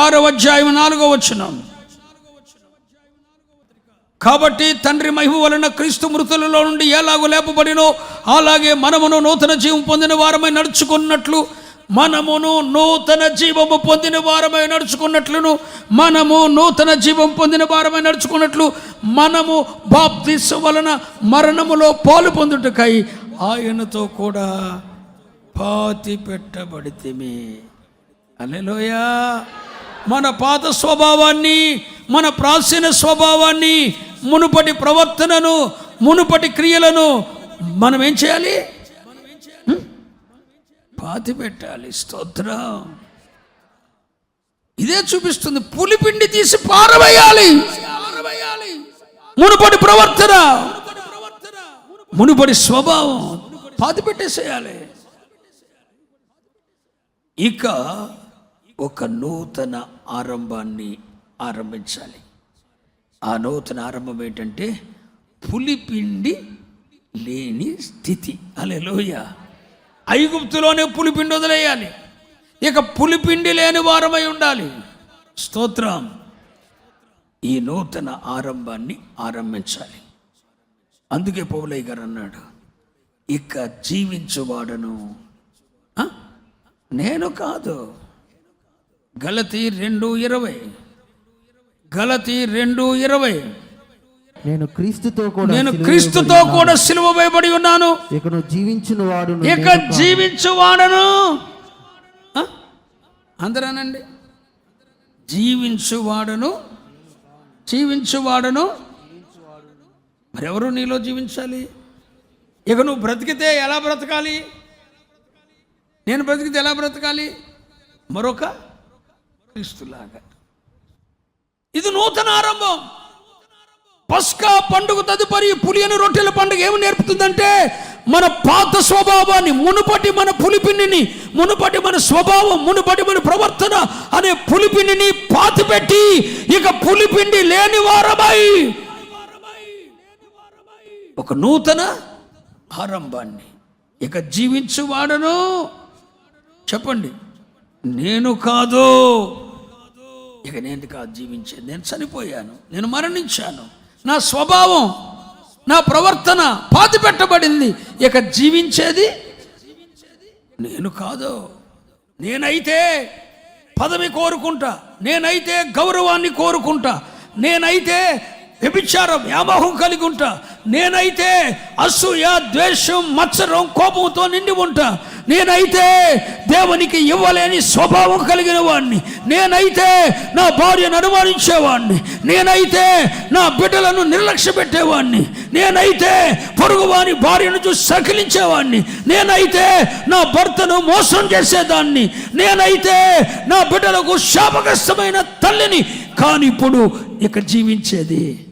ఆరో అధ్యాయం నాలుగో వచనం. కాబట్టి తండ్రి మహిమ వలన క్రీస్తు మృతులలో నుండి ఎలాగో లేపబడినో అలాగే మనమును నూతన జీవం పొందిన వారమై నడుచుకున్నట్లు మనమును నూతన జీవము పొందిన వారమై నడుచుకున్నట్లును మనము నూతన జీవం పొందిన వారమై నడుచుకున్నట్లు మనము బాప్తిస్ వలన మరణములో పాలు పొందుటకై ఆయనతో కూడా పాతి పెట్టబడితిమి అలెలోయా మన పాత స్వభావాన్ని మన ప్రాచీన స్వభావాన్ని మునుపటి ప్రవర్తనను మునుపటి క్రియలను మనం ఏం చేయాలి? పాతి పెట్టాలి స్తోత్రం. ఇదే చూపిస్తుంది. పులిపిండి తీసి పారవేయాలి. మునుపటి ప్రవర్తన మునుపటి స్వభావం పాతి పెట్టేసేయాలి. ఇక ఒక నూతన ఆరంభాన్ని ఆరంభించాలి. ఆ నూతన ఆరంభం ఏంటంటే పులిపిండి లేని స్థితి. అలే లోయ ఐగుప్తులోనే పులిపిండి వదిలేయాలి. ఇక పులిపిండి లేని వారమై ఉండాలి. స్తోత్రం. ఈ నూతన ఆరంభాన్ని ఆరంభించాలి. అందుకే పౌలయ్య గారు అన్నాడు ఇక జీవించువాడను. నేను కాదు. గలతి రెండు ఇరవై. గలతి రెండు ఇరవై. నేను క్రీస్తుతో కూడా నేను క్రీస్తుతో కూడా సిలువ వేయబడి ఉన్నాను. ఇకను జీవించిన వాడు ఇక జీవించువాడను? అందరానండి? జీవించువాడను. జీవించువాడను. మరెవరు నీలో జీవించాలి? ఇక నువ్వు బ్రతికితే ఎలా బ్రతకాలి? నేను బ్రతికితే ఎలా బ్రతకాలి? మరొక క్రీస్తులాగా ఇది నూతన ఆరంభం. పస్కా పండుగ తదుపరి పులియని రొట్టెల పండుగ ఏమి నేర్పుతుందంటే మన పాత స్వభావాన్ని మునుపటి మన పులిపిండిని మునుపటి మన స్వభావం మునుపటి మన ప్రవర్తన అనే పులిపిండిని పాతిపెట్టి ఇక పులిపిండి లేని వారమై. ఒక నూతన ఆరంభాన్ని ఇక జీవించువాడను. చెప్పండి నేను కాదు. ఇక నేను కాదు జీవించేది నేను చనిపోయాను నేను మరణించాను. నా స్వభావం నా ప్రవర్తన పాతి పెట్టబడింది ఇక జీవించేది నేను కాదు. నేనైతే పదవి కోరుకుంటా నేనైతే గౌరవాన్ని కోరుకుంటా నేనైతే వ్యభిచారం వ్యామోహం కలిగి ఉంటా నేనైతే అసూయ ద్వేషం మత్సరం కోపంతో నిండి ఉంటా నేనైతే దేవునికి ఇవ్వలేని స్వభావం కలిగిన వాడిని నేనైతే నా భార్యను అనుమానించేవాడిని నేనైతే నా బిడ్డలను నిర్లక్ష్య పెట్టేవాడిని నేనైతే పొరుగువాని భార్యను చూసి సకిలించేవాడిని నేనైతే నా భర్తను మోసం చేసేదాన్ని. నేనైతే నా బిడ్డలకు శాపగ్రస్తమైన తల్లిని. కానీ ఇప్పుడు ఇక జీవించేది.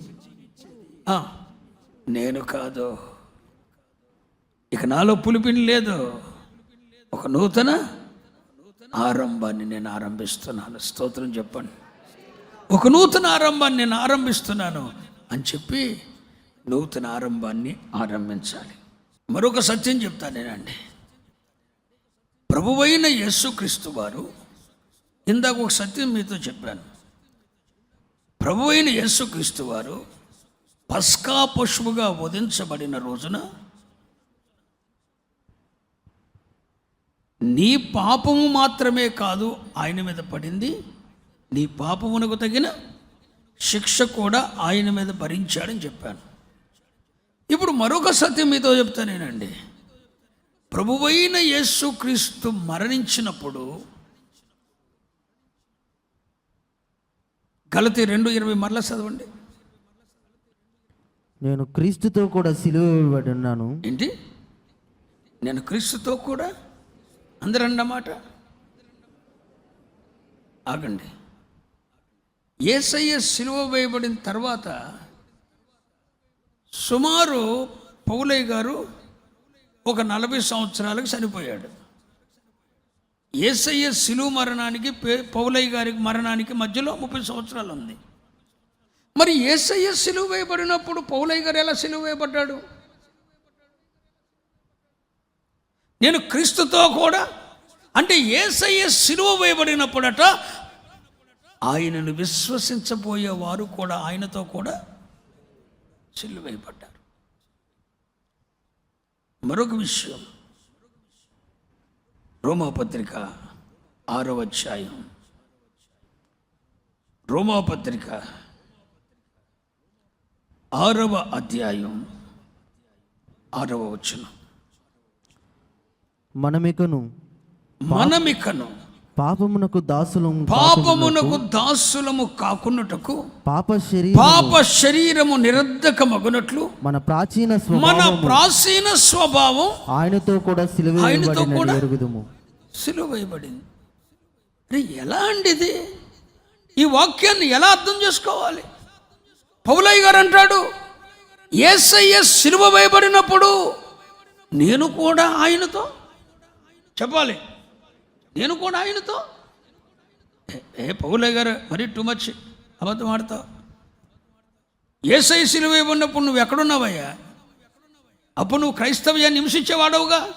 నేను కాదు. ఇక నాలో పులిపిని లేదు. ఒక నూతన ఆరంభాన్ని నేను ఆరంభిస్తున్నాను. స్తోత్రం చెప్పండి. ఒక నూతన ఆరంభాన్ని నేను ఆరంభిస్తున్నాను అని చెప్పి నూతన ఆరంభాన్ని ఆరంభించాలి. మరొక సత్యం చెప్తాను నేనండి. ప్రభువైన యేసుక్రీస్తు వారు ఇందాక ఒక సత్యం మీతో చెప్పాను. ప్రభువైన యేసుక్రీస్తు వారు పస్కా పశువుగా వధించబడిన రోజున నీ పాపము మాత్రమే కాదు ఆయన మీద పడింది. నీ పాపమునకు తగిన శిక్ష కూడా ఆయన మీద భరించాడని చెప్పాను. ఇప్పుడు మరొక సత్యం మీతో చెప్తానేనండి ప్రభువైన యేసుక్రీస్తు మరణించినప్పుడు గలతి రెండు ఇరవై మరలా చదవండి. నేను క్రీస్తుతో కూడా సిలువ వేయబడి ఉన్నాను. ఏంటి? నేను క్రీస్తుతో కూడా అందరూ అన్నమాట ఆగండి. ఏసయ్య సిలువ వేయబడిన తర్వాత సుమారు పౌలయ్య గారు ఒక నలభై సంవత్సరాలకు చనిపోయాడు. ఏసయ్య సిలువ మరణానికి పే- పౌలయ్య గారి మరణానికి మధ్యలో ముప్పై సంవత్సరాలు ఉంది మరి ఏసయ్య సిలువ వేయబడినప్పుడు పౌలయ్య గారు ఎలా సిలువ వేయబడ్డాడు? నేను క్రీస్తుతో కూడా అంటే ఏసయ్య సిలువ వేయబడినప్పుడట ఆయనను విశ్వసించబోయే వారు కూడా ఆయనతో కూడా సిలువైపడ్డారు మరొక విషయం రోమాపత్రిక ఆరో అధ్యాయం. రోమాపత్రిక ఆరవ అధ్యాయం ఆరవ వచనం. మనమికను మనమికను పాపమునకు దాసులం పాపమునకు దాసులము కాకున్నటకు పాప శరీరం పాప శరీరము నిరర్ధకమగునట్లు మన ప్రాచీన మన ప్రాచీన స్వభావం ఆయనతో కూడా సిలువ ఆయనతో కూడా? ఎరుగుదుము. సిలువైబడింది అరే ఎలా అండి ఇది? ఈ వాక్యాన్ని ఎలా అర్థం చేసుకోవాలి? పౌలయ్య గారు అంటాడు ఏసయ్య సిలువ వేయబడినప్పుడు నేను కూడా ఆయనతో చెప్పాలి. నేను కూడా ఆయనతో? ఏ- పగులే గారు మరీ టూ మచ్ అబద్ధం ఆడతావు. ఏసై సిలువ ఉన్నప్పుడు నువ్వు ఎక్కడున్నావయ్యా? అప్పుడు నువ్వు క్రైస్తవ్యాన్ని హింసించేవాడవుగా?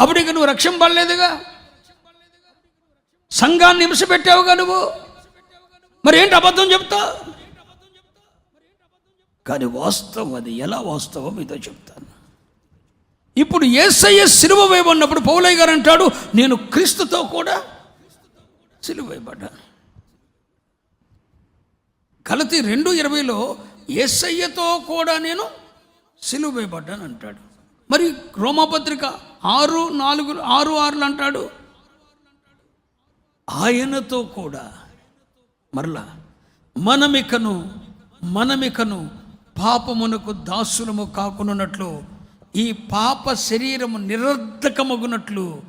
అప్పుడు ఇక నువ్వు రక్షణ పడలేదుగా సంఘాన్ని హింసపెట్టావుగా నువ్వు? మరి ఏంటి అబద్ధం చెప్తా కానీ వాస్తవం అది ఎలా వాస్తవం మీతో చెప్తాను. ఇప్పుడు ఏసయ్య సిలువ వేయబడినప్పుడు పౌలయ్య గారు అంటాడు నేను క్రీస్తుతో కూడా సిలువ వేయబడ్డాను. రెండు ఇరవైలో ఏసయ్యతో కూడా నేను సిలువ వేయబడ్డాను అంటాడు. మరి రోమాపత్రిక ఆరు నాలుగు ఆరు ఆరులు అంటాడు ఆయనతో కూడా మరలా మనమికను మనమికను పాపమునకు దాసులము కాకున్నట్లు ఈ పాప శరీరము నిరర్ధకమగునట్లు.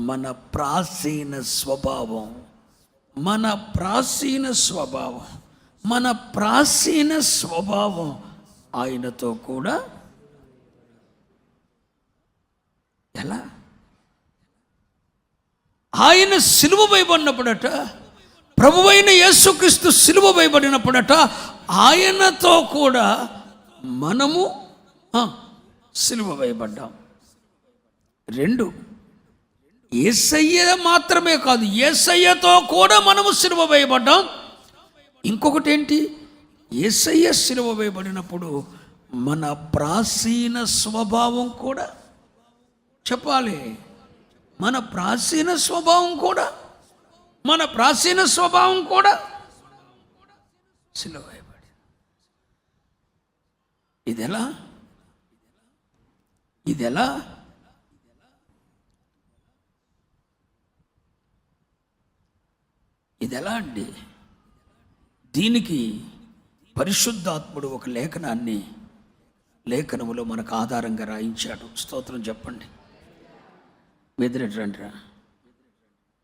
మన ప్రాచీన స్వభావం మన ప్రాచీన స్వభావం మన ప్రాచీన స్వభావం ఆయనతో కూడా ఎలా? ఆయన సిలువ వేయబడినప్పుడట ప్రభువైన యేసుక్రీస్తు సిలువ వేయబడినప్పుడట ఆయనతో కూడా మనము సిలువ వేయబడ్డాం. రెండు ఏసయ్య మాత్రమే కాదు ఏసయ్యతో కూడా మనము సిలువ వేయబడ్డాం. ఇంకొకటి ఏంటి ఏసయ్య సిలువ వేయబడినప్పుడు మన ప్రాచీన స్వభావం కూడా చెప్పాలి. మన ప్రాచీన స్వభావం కూడా మన ప్రాచీన స్వభావం కూడా సిలువ వేయబడి ఇది ఎలా ఇది ఎలా ఇది ఎలా అండి? దీనికి పరిశుద్ధాత్ముడు ఒక లేఖనాన్ని లేఖనములో మనకు ఆధారంగా రాయించాడు. స్తోత్రం చెప్పండి. మెదిరెట్ రండి రా.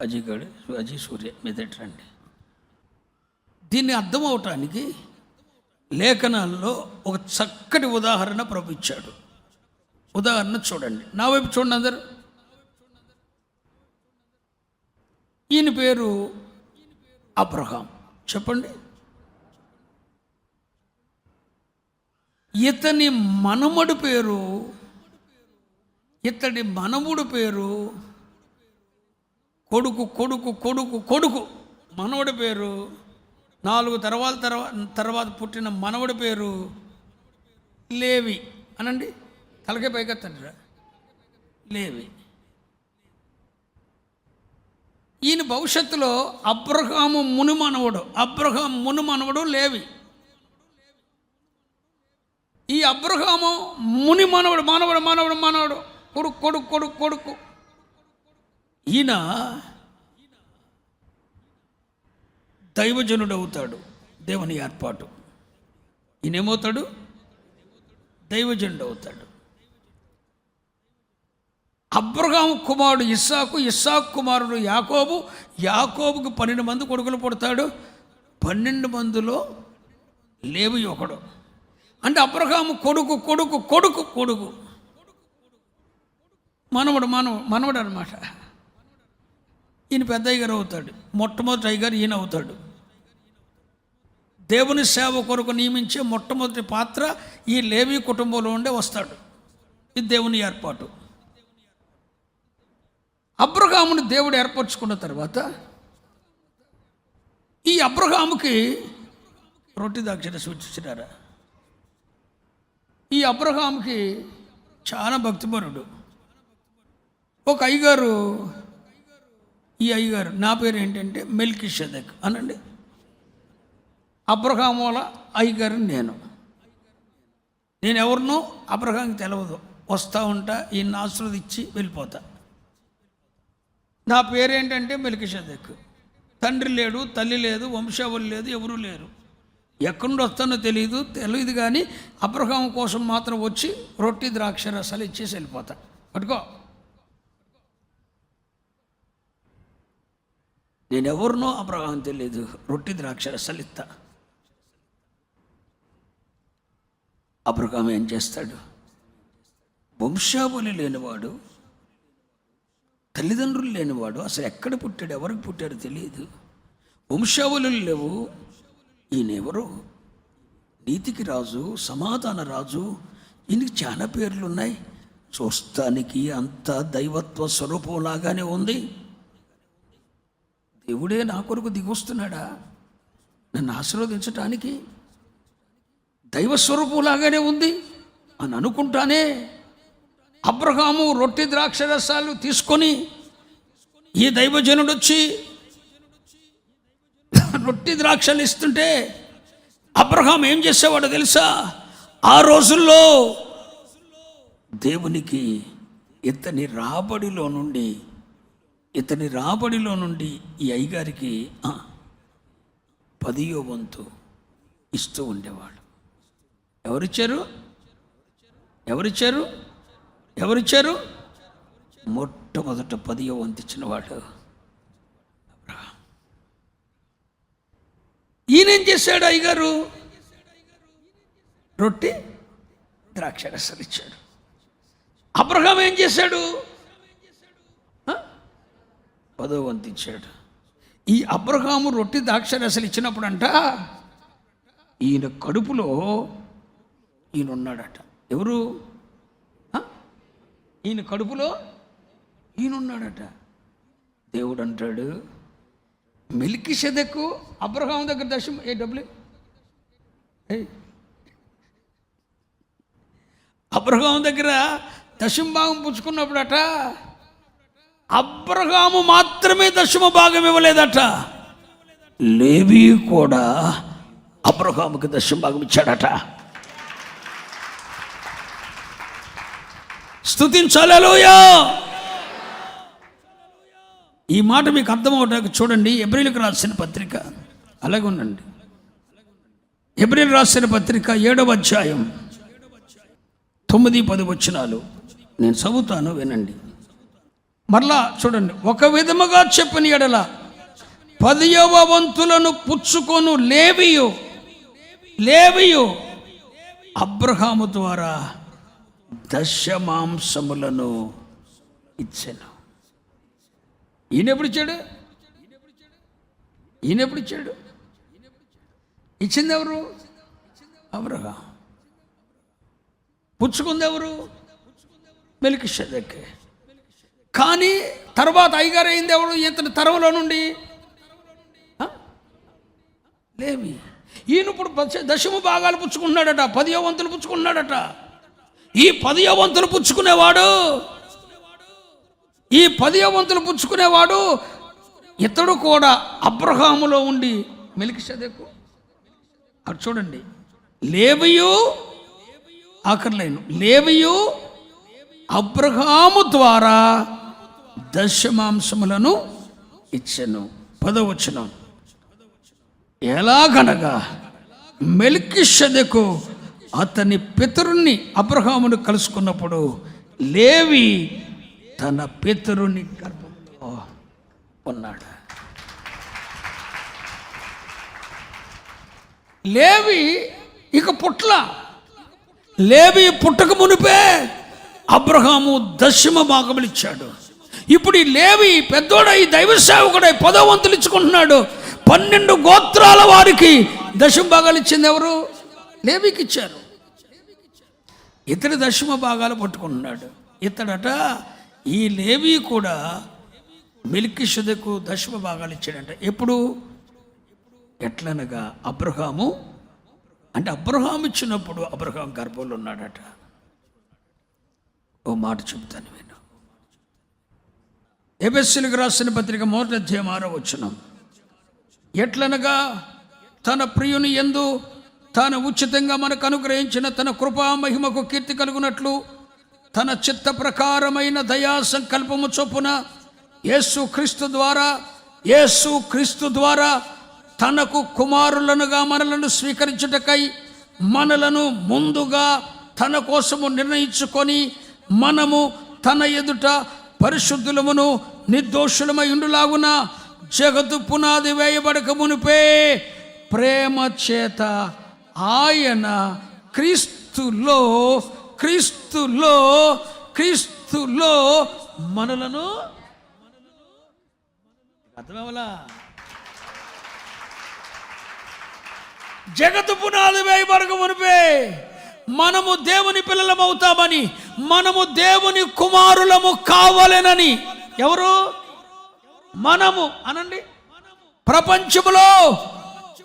అజయ్ గడు అజయ్ సూర్య మెదిరెట్ రండి. దీన్ని అర్థం అవటానికి లేఖనాల్లో ఒక చక్కటి ఉదాహరణ ప్రభు ఇచ్చాడు. ఉదాహరణ చూడండి. నా వైపు చూడండి అందరు. ఈయన పేరు అబ్రహాం. చెప్పండి. ఇతని మనమడు పేరు ఇతడి మనముడు పేరు కొడుకు కొడుకు కొడుకు కొడుకు మనవడి పేరు నాలుగు తర్వాత తర్వాత తర్వాత పుట్టిన మనవడి పేరు లేవి. అనండి. తలకే పైకెత్తండి లేవి. ఈయన భవిష్యత్తులో అబ్రహాము ముని మనవడు అబ్రహాం ముని మనవడు లేవి. ఈ అబ్రహాము ముని మనవడు మానవుడు మానవుడు. మానవుడు కొడుకు కొడుకు కొడుకు కొడుకు. ఈయన దైవజనుడు అవుతాడు దేవుని ఏర్పాటు. ఈయన ఏమవుతాడు దైవజనుడు అవుతాడు అబ్రహాం కుమారుడు ఇస్సాకు ఇస్సాకు కుమారుడు యాకోబు యాకోబుకు పన్నెండు మంది కొడుకులు పుడతాడు. పన్నెండు మందిలో లేవి ఒకడు. అంటే అబ్రహాము కొడుకు కొడుకు కొడుకు కొడుకు. మనవడు మనవ మనవడు అనమాట ఈయన పెద్ద అయ్యగారు అవుతాడు. మొట్టమొదటి అయ్యగారు ఈయన అవుతాడు. దేవుని సేవ కొరకు నియమించే మొట్టమొదటి పాత్ర ఈ లేవి కుటుంబంలో ఉండే వస్తాడు. ఇది దేవుని ఏర్పాటు. అబ్రహాముని దేవుడు ఏర్పరచుకున్న తర్వాత ఈ అబ్రహాముకి రొట్టె దాక్షిణ సూచించినారా ఈ అబ్రహాంకి చాలా భక్తిపరుడు. ఒక అయ్యగారు ఈ అయ్యగారు నా పేరు ఏంటంటే మెల్కి షదక్ అనండి. అబ్రహాం వల్ల అయ్యగారు నేను. నేను ఎవరినో అబ్రహాంకి తెలియదు వస్తూ ఉంటా ఈయన్ని ఆశీర్వదించి వెళ్ళిపోతా. నా పేరేంటంటే మెలికిషదక్. తండ్రి లేడు తల్లి లేదు వంశావళి లేదు ఎవరూ లేరు. ఎక్కడి వస్తానో తెలియదు తెలియదు కానీ అబ్రహాం కోసం మాత్రం వచ్చి రొట్టి ద్రాక్ష రసాలు ఇచ్చేసి వెళ్ళిపోతా. పట్టుకో. నేను ఎవరినో అబ్రహాం తెలియదు రొట్టి ద్రాక్ష రసాలు ఇస్తా అబ్రహాం ఏం చేస్తాడు? వంశావళి లేనివాడు తల్లిదండ్రులు లేనివాడు అసలు ఎక్కడ పుట్టాడు ఎవరికి పుట్టాడో తెలియదు. వంశావళులు లేవు. ఈయనెవరు? నీతికి రాజు సమాధాన రాజు ఈయనకి చాలా పేర్లు ఉన్నాయి. చూస్తానికి అంత దైవత్వ స్వరూపంలాగానే ఉంది. దేవుడే నా కొరకు దిగొస్తున్నాడా? నన్ను ఆశీర్వదించటానికి దైవ స్వరూపంలాగానే ఉంది అని అనుకుంటానే అబ్రహాము రొట్టె ద్రాక్ష రసాలు తీసుకొని ఈ దైవజనుడు వచ్చి రొట్టె ద్రాక్షలు ఇస్తుంటే అబ్రహాం ఏం చేసేవాడో తెలుసా? ఆ రోజుల్లో దేవునికి ఇతని రాబడిలో నుండి ఇతని రాబడిలో నుండి ఈ అయ్యగారికి పదియో వంతు ఇస్తూ ఉండేవాడు. ఎవరిచ్చారు? ఎవరిచ్చారు? ఎవరిచ్చారు? మొట్టమొదట పదియో వంతు ఇచ్చిన వాడు ఈయనేం చేశాడు అయ్యగారు? రొట్టె ద్రాక్ష రసాలు ఇచ్చాడు. అబ్రహాం ఏం చేశాడు? పదో వంతు ఇచ్చాడు ఈ అబ్రహాము రొట్టె ద్రాక్షరసలు ఇచ్చినప్పుడంట ఈయన కడుపులో ఈయన ఉన్నాడట ఎవరు? ఈయన కడుపులో ఈయనున్నాడట. దేవుడు అంటాడు మిల్కి షెదకు అబ్రహాం దగ్గర దశం ఏ డబ్ల్యూ ఏయ్. అబ్రహాం దగ్గర దశంభాగం పుచ్చుకున్నప్పుడట అబ్రహాము మాత్రమే దశమ భాగం ఇవ్వలేదట. లేవి కూడా అబ్రహాముకి దశంభాగం ఇచ్చాడట. స్థుతించాలలోయా ఈ మాట మీకు అర్థమవటానికి చూడండి ఎబ్రిల్కి రాసిన పత్రిక. అలాగే ఉండండి. ఎబ్రిల్ రాసిన పత్రిక ఏడవ అధ్యాయం తొమ్మిది పది వచ్చినాలు నేను చదువుతాను వినండి. మరలా చూడండి ఒక విధముగా చెప్పని ఎడల పదియవ వంతులను పుచ్చుకొను లేవియు లేవియు అబ్రహాము ద్వారా. దశమాంసములను ఇచ్చాను. ఈయన ఎప్పుడు ఇచ్చాడు ఈయన ఎప్పుడు ఇచ్చాడు ఇచ్చింది ఎవరు అబ్రహాం. పుచ్చుకుంది ఎవరు మెలికిషదక్. కానీ తర్వాత అయ్యగారు అయింది ఎవడు ఇతని తరవలో నుండి? లేవి. ఈయన ఇప్పుడు దశమ భాగాలు పుచ్చుకున్నాడట పదియో వంతులు పుచ్చుకున్నాడట ఈ పదియో వంతులు పుచ్చుకునేవాడు. ఈ పదియో వంతులు పుచ్చుకునేవాడు ఇతడు కూడా అబ్రహాములో ఉండి మెలికిషదకు. అటు చూడండి. లేవియు ఆఖరిలేను లేవియు అబ్రహాము ద్వారా దశమాంసములను ఇచ్చను. పదవచనం ఎలాగనగా మెలికిషదకు అతని పితరుణ్ణి అబ్రహామును కలుసుకున్నప్పుడు లేవి తన పితరుని గర్భంలో ఉన్నాడు. లేవి ఇక పుట్ల. లేవి పుట్టక మునిపే అబ్రహాము దశమ భాగములు ఇచ్చాడు ఇప్పుడు ఈ లేవి పెద్దోడై దైవ సేవకుడై పదవంతులు ఇచ్చుకుంటున్నాడు పన్నెండు గోత్రాల వారికి దశమ భాగాలు ఇచ్చింది ఎవరు? లేవికి ఇచ్చారు ఇతడి దశమ భాగాలు పట్టుకుంటున్నాడు. ఇతడట ఈ లేవి కూడా మిల్కిషుదకు దశమ భాగాలు ఇచ్చాడంట. ఎప్పుడు? ఎట్లనగా అబ్రహాము? అంటే అబ్రహాం ఇచ్చినప్పుడు అబ్రహాం గర్భంలో ఉన్నాడట. ఓ మాట చెప్తాను నేను ఎబెస్సులకు రాసిన పత్రిక మొదటి అధ్యాయం ఆరో వచ్చినాం ఎట్లనగా తన ప్రియుని ఎందు తాను ఉచితంగా మనకు అనుగ్రహించిన తన కృపా మహిమకు కీర్తి కలుగునట్లు తన చిత్త ప్రకారమైన దయా సంకల్పము చొప్పున యేసు క్రీస్తు ద్వారా యేసు క్రీస్తు ద్వారా తనకు కుమారులనుగా మనలను స్వీకరించుటకై మనలను ముందుగా తన కోసము నిర్ణయించుకొని మనము తన ఎదుట పరిశుద్ధులమును నిర్దోషులమై ఉండులాగున జగత్తు పునాది వేయబడక మునిపే ప్రేమ చేత ఆయన క్రీస్తులో క్రీస్తులో క్రీస్తులో మనలను అర్థమవలా? జగత్తు పునాది వేయబడక మునిపే మనము దేవుని పిల్లలమవుతామని మనము దేవుని కుమారులము కావాలనని. ఎవరు? మనము. అనండి. ప్రపంచంలో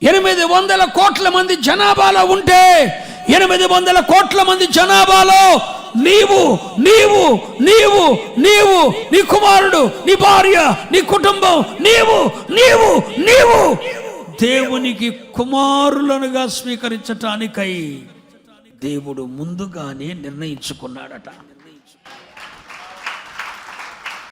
ఎనిమిది వందల కోట్ల మంది జనాభాలో ఉంటే ఎనిమిది వందల కోట్ల మంది జనాభాలో నీవు నీవు నీవు నీవు నీ కుమారుడు నీ భార్య నీ కుటుంబం నీవు నీవు నీవు దేవునికి కుమారులనుగా స్వీకరించటానికై దేవుడు ముందుగానే నిర్ణయించుకున్నాడట.